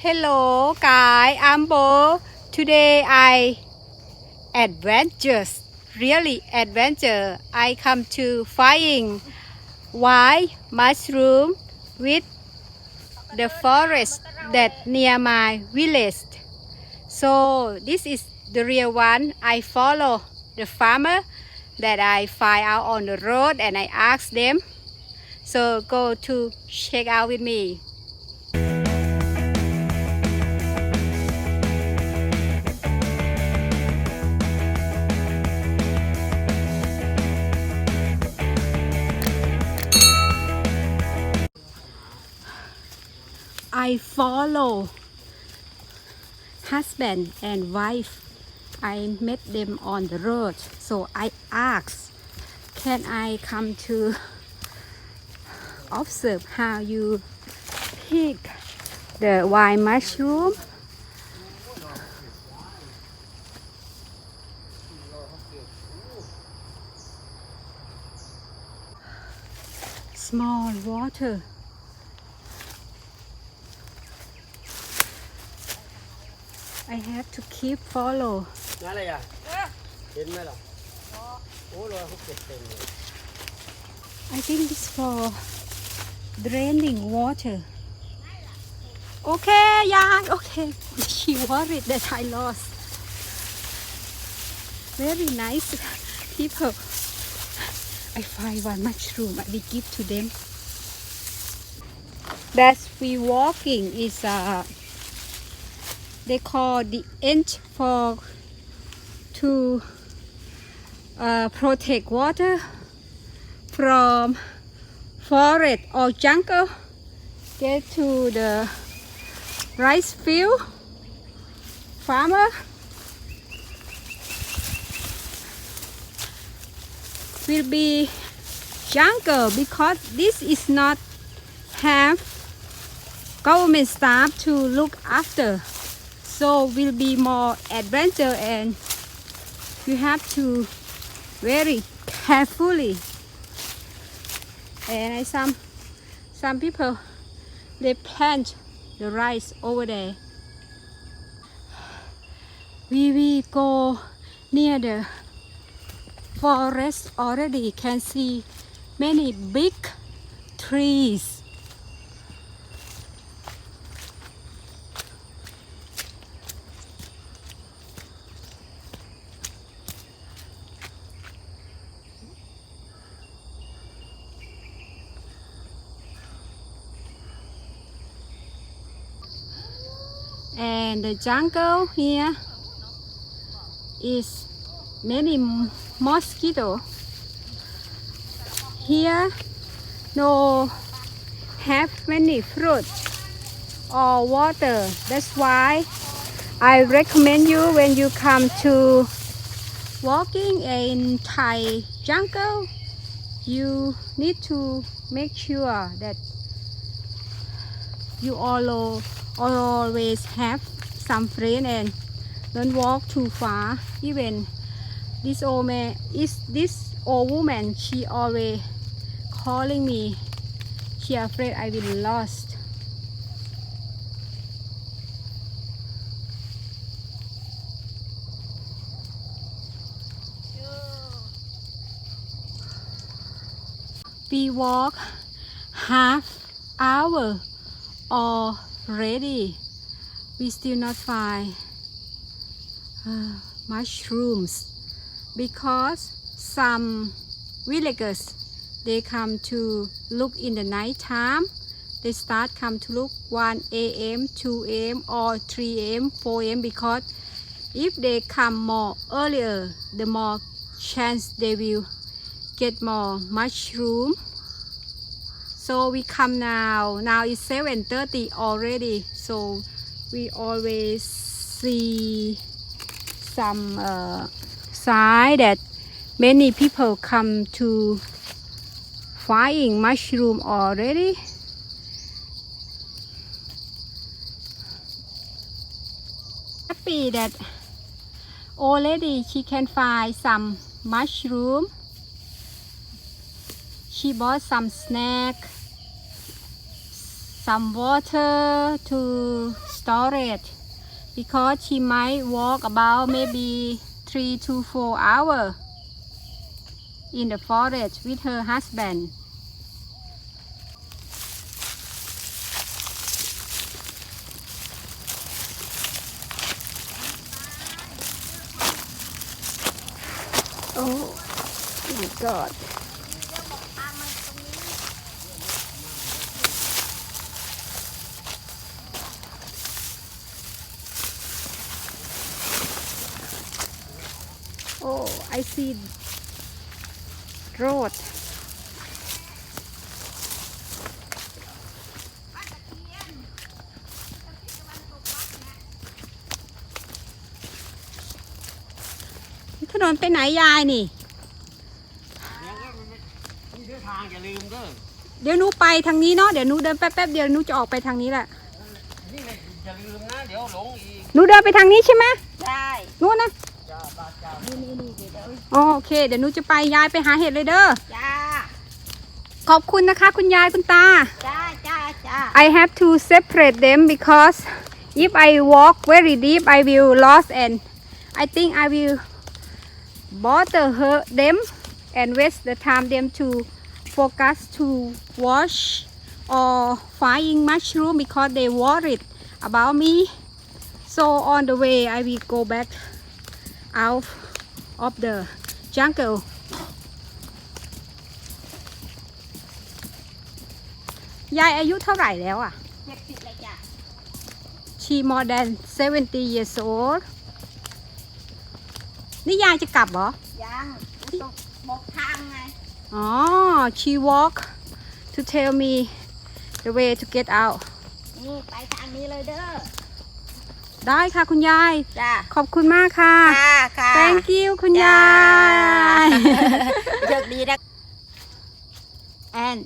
Hello, guy. I'm Bo. Today I adventures, really adventure. I come to flying white mushroom with the forest that near my village. So this is the real one. I follow the farmer that I find out on the road and I ask them. So go to check out with me. I follow husband and wife. I met them on the road, so I asked, "Can I come to observe how you pick the wild mushroom?" Small water. I have to keep follow. นั่นอะไรอ่ะเห็นไหมล่ะโอ้รอยเขาเก็บเต็มเลย I think it's for draining water. Okay, yeah, okay. She worried that I lost. Very nice people. I find one mushroom. I will give to them. That we walking is uh, they call the inch for to uh, protect water from forest or jungle. Get to the rice field farmer. Will be jungle because this is not have government staff to look after so will be more adventure and you have to very carefully. And some some people they plant the rice over there. We we go near the forest. Already can see many big trees and the jungle here is many mosquito. Here no have many fruit or water. That's why i recommend you when you come to walking in thai jungle you need to make sure that you all always have some friend and don't walk too far. Even this old man is this old woman she always calling me. She afraid i will lost. We walk half hour already we still not find uh, mushrooms because some villagers they come to look in the night time. They start come to look 1 a.m 2 a.m or 3 a.m 4 a.m because if they come more earlier the more chance they will get more mushroom so we come now. Now it's 7:30 already. So we always see some uh, sign that many people come to finding mushroom already. Happy that already she can find some mushroom. She bought some snack some water to store it because she might walk about maybe three to four hours in the forest with her husband. Oh my god. Oh, I see road. ถนนไปไหนยายนี่นี่เดินทางอย่าลืมเด้อเดี๋ยวหนูไปทางนี้เนาะ เดี๋ยวหนูเดินแป๊บๆเดียวหนูจะออกไปทางนี้แหละ นี่เลยอย่าลืมนะ เดี๋ยวหลงอีก หนูเดินไปทางนี้ใช่ไหมได้ นู่นนะ จ้าบาจ้านี่นี่นี่เดี๋ยวเดี๋ยวอ๋อโอเค เดี๋ยวหนูจะไปยายไปหาเห็ดเลยเด้อ จ้า ขอบคุณนะคะ คุณยายคุณตา จ้าจ้าจ้า I have to separate them because if I walk very deep I will lost and I think I will bother her them and waste the time them to focus to wash or frying mushroom because they worried about me so on the way I will go back out of the jungle ยายอายุเท่าไหร่แล้วอะ เจ็ดสิบเลยจ้ะ she more than 70 years old นี่ยายจะกลับเหรอ ยังต้องบอกทางไง อ๋อ she walk to tell me the way to get out นี่ไปทางนี้เลยเด้อ ได้ค่ะคุณยาย จ้าขอบคุณมากค่ะ ค่ะค่ะ thank you คุณยายโชคดีนะ and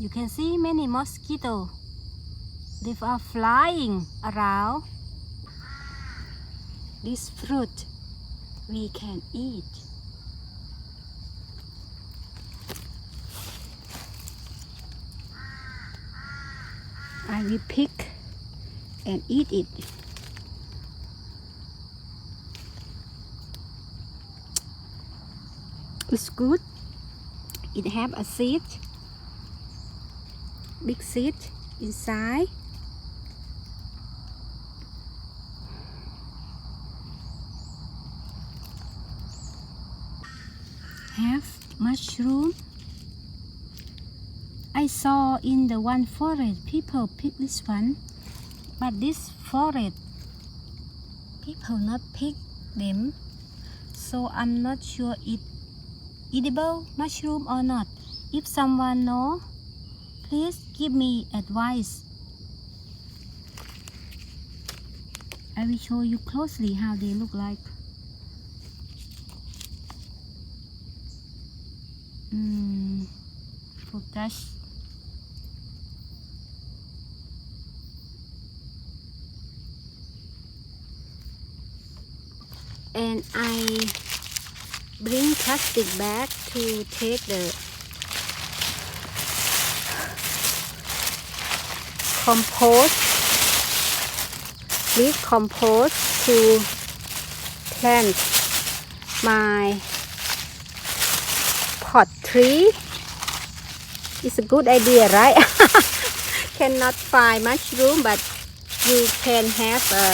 You can see many mosquitoes. They are flying around. This fruit we can eat. I will pick and eat it. It's good. It have a seed, big seed inside. have mushroom. I saw in the one forest people pick this one, but this forest people not pick them, so I'm not sure it edible mushroom or not. If someone know, please give me advice. I will show you closely how they look like. Mm, focus. And I bring plastic bag to take the compost. Leaf compost to plant my pot tree. It's a good idea right? Cannot find mushroom but you can have a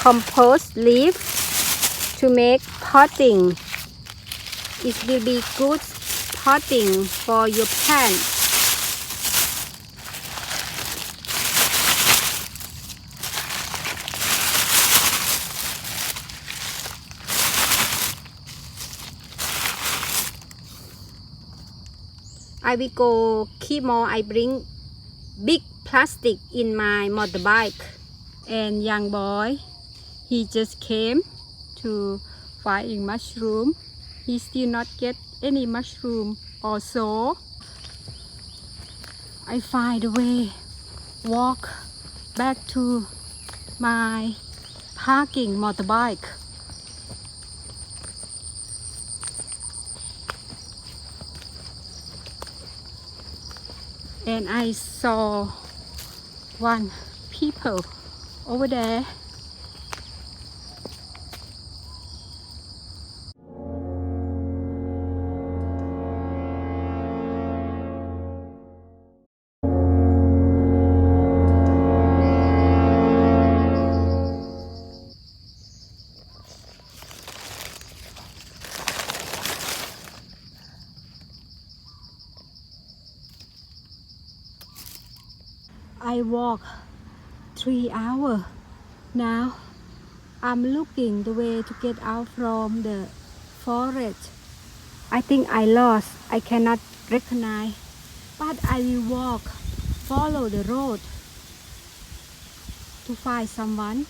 compost leaf to make potting. It will be good potting for your plant I will go more. I bring big plastic in my motorbike. And young boy, he just came to finding mushroom. he still not get any mushroom also I find a way walk back to my parking motorbike and I saw one people over there I walk three hour. Now I'm looking the way to get out from the forest. I think I lost. I cannot recognize. But I will walk follow the road to find someone